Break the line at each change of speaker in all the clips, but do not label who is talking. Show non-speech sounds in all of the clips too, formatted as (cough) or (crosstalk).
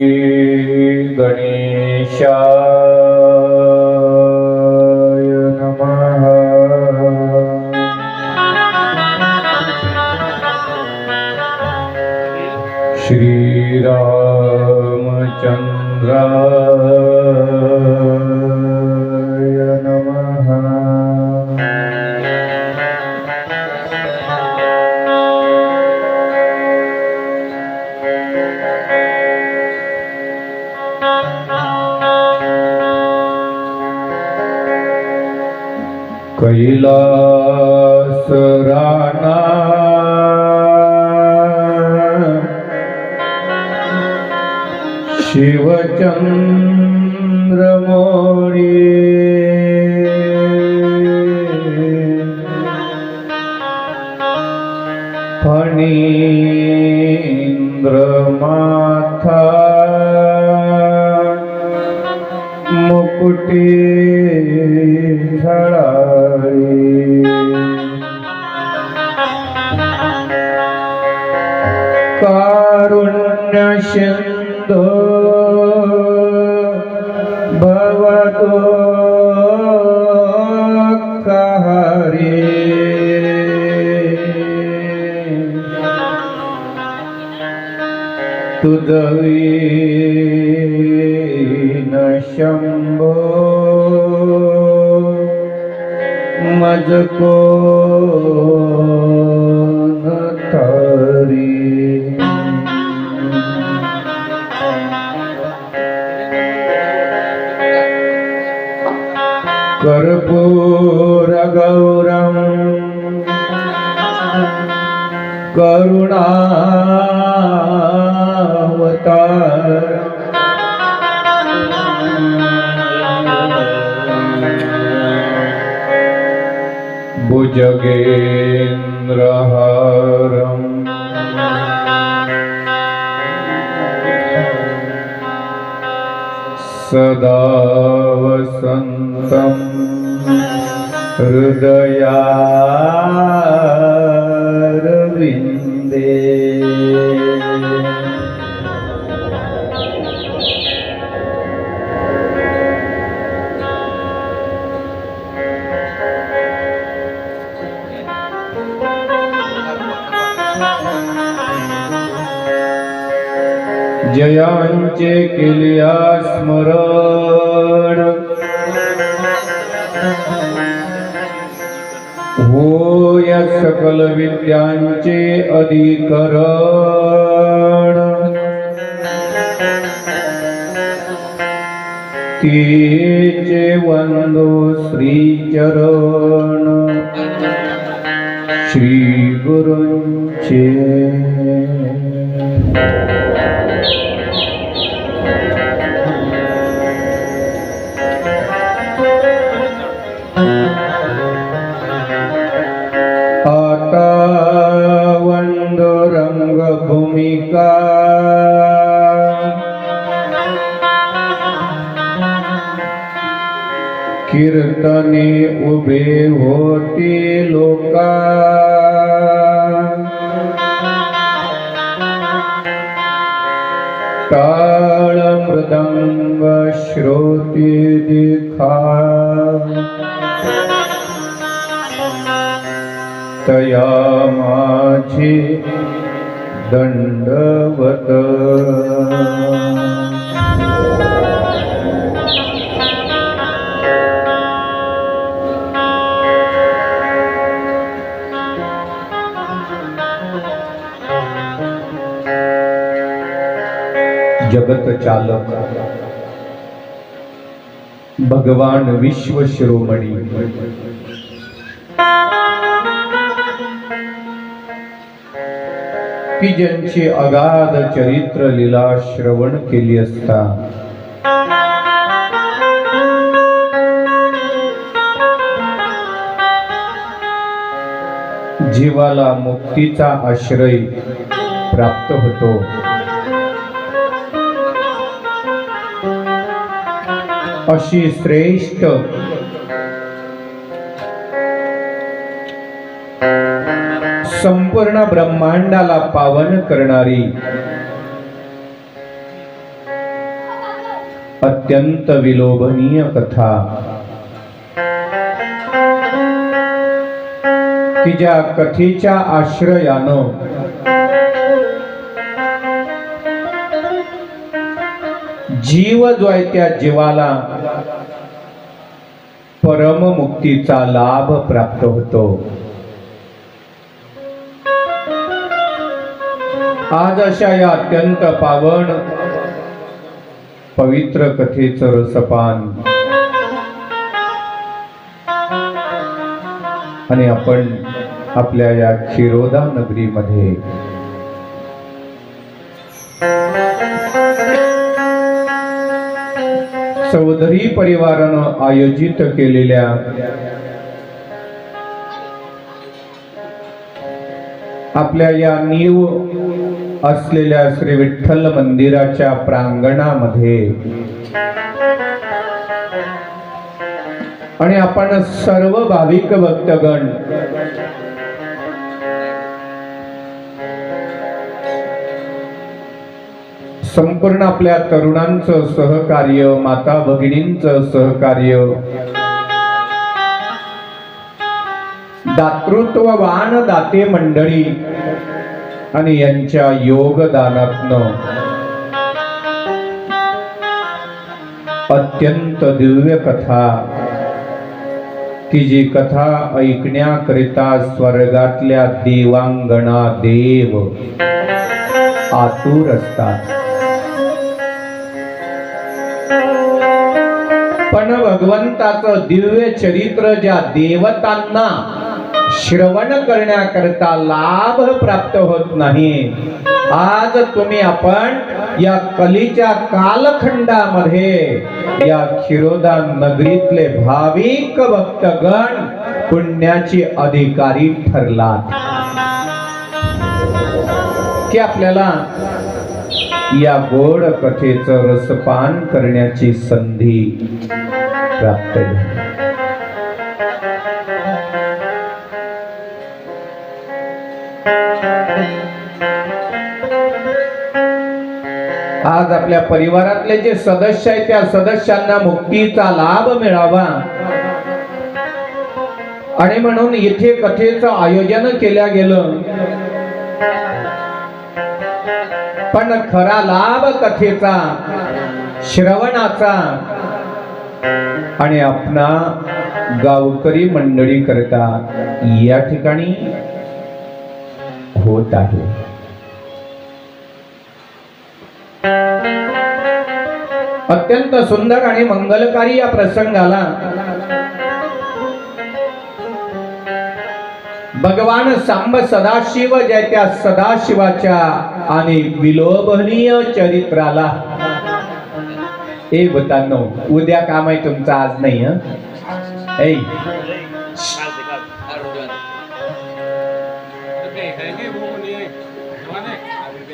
गणेशाय नमः। श्रीरामचन्द्राय नमः। सुराणा शिवचन्द्र मोरी फणीन्द्रमाकुटि कारुण्य सिंधो भवतो तुदवीन शंभो मजको कर्पूरगौरम् करुणावतार भुजगेन्द्रहारम् सदा वसन्तं हृदयारविन्दे जयांचे केल्या स्मरण हो या सकल विद्यांचे अधिकरण तेचे वंदो श्रीचरण श्री गुरूंचे कीर्तने उभे होती लोका। टाळ मृदंग श्रोती दिखा तया माझी दंडवत जगत चालक. भगवान विश्व शिरोमणी. की ज्यांची अगाध चरित्र लीला श्रवण केली असता. जीवाला मुक्तीचा आश्रय प्राप्त होतो. अशी श्रेष्ठ संपूर्ण ब्रह्मांडाला पावन करणारी अत्यंत विलोभनीय कथा. की ज्या कथेच्या आश्रयानं जीव जो आहे त्या जीवाला परममुक्तीचा लाभ प्राप्त होतो. आज अशा या अत्यंत पावन पवित्र कथेचं रसपान. आणि आपण आपल्या या खिरोदा नगरीमध्ये. चौधरी परिवारानं आयोजित केलेल्या आपल्या या नीव असलेल्या श्री विठ्ठल मंदिराच्या प्रांगणामध्ये. आणि आपण सर्व भाविक भक्तगण संपूर्ण आपल्या तरुणांचं सहकार्य माता भगिनींचं सहकार्य. दातृत्ववान दाते मंडळी आणि यांच्या योगदानातनं अत्यंत दिव्य कथा. की जी कथा ऐकण्याकरिता स्वर्गातल्या देवांगणा देव आतुर असतात. भगवंताचं दिव्य चरित्र ज्या देवतांना श्रवण करण्याकरता लाभ प्राप्त होत नाही आज तुम्ही आपण या कलीच्या कालखंडामध्ये या खिरोदा नगरीतले भाविक भक्तगण पुण्याची अधिकारी ठरलात. की आपल्याला या गोड कथेचं रसपान करण्याची संधी प्राप्त झाली. आज आपल्या परिवारातले जे सदस्य आहेत त्या सदस्यांना मुक्तीचा लाभ मिळावा. आणि म्हणून इथे कथेचं आयोजन केल्या गेलं. पण खरा लाभ कथेचा श्रवणाचा आणि आपणा गावकरी मंडळी करता या ठिकाणी होत आहे. अत्यंत सुंदर आणि मंगलकारी या प्रसंगाला भगवान सांब सदाशिव ज्याच्या सदाशिवाच्या आणि विलोभनीय चरित्राला ए बतानो उद्या काम आहे तुमचं आज नाही हं? ऐ.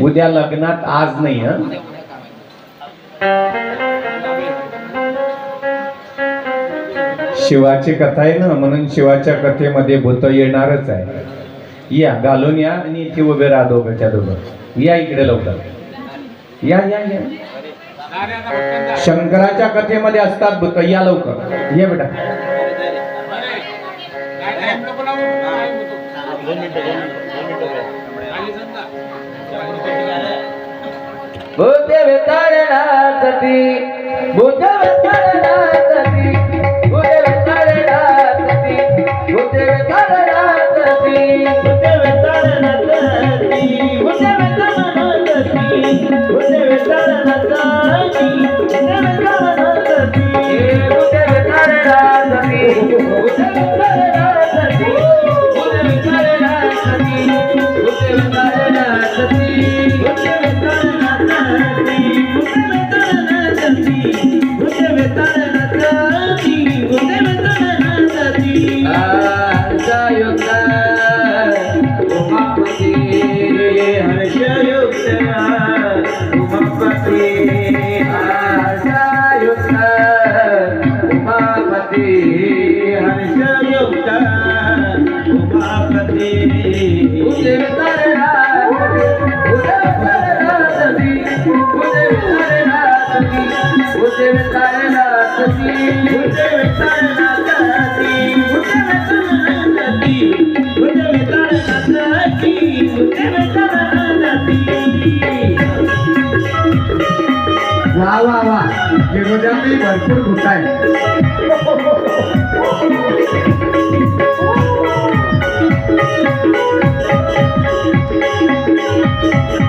उद्या लग्नात आज नाही शिवाची कथा आहे ना म्हणून शिवाच्या कथेमध्ये भूत येणारच आहे. या घालून या आणि इथे उभे राहा दोघंच्या दोघं. या इकडे लवकर. या या या. शंकराच्या कथेमध्ये असतात भूत या लवकर. ये बेटा.
भूत
वा वा वा. विरोधातही भरपूर भूत आहे (laughs) (laughs)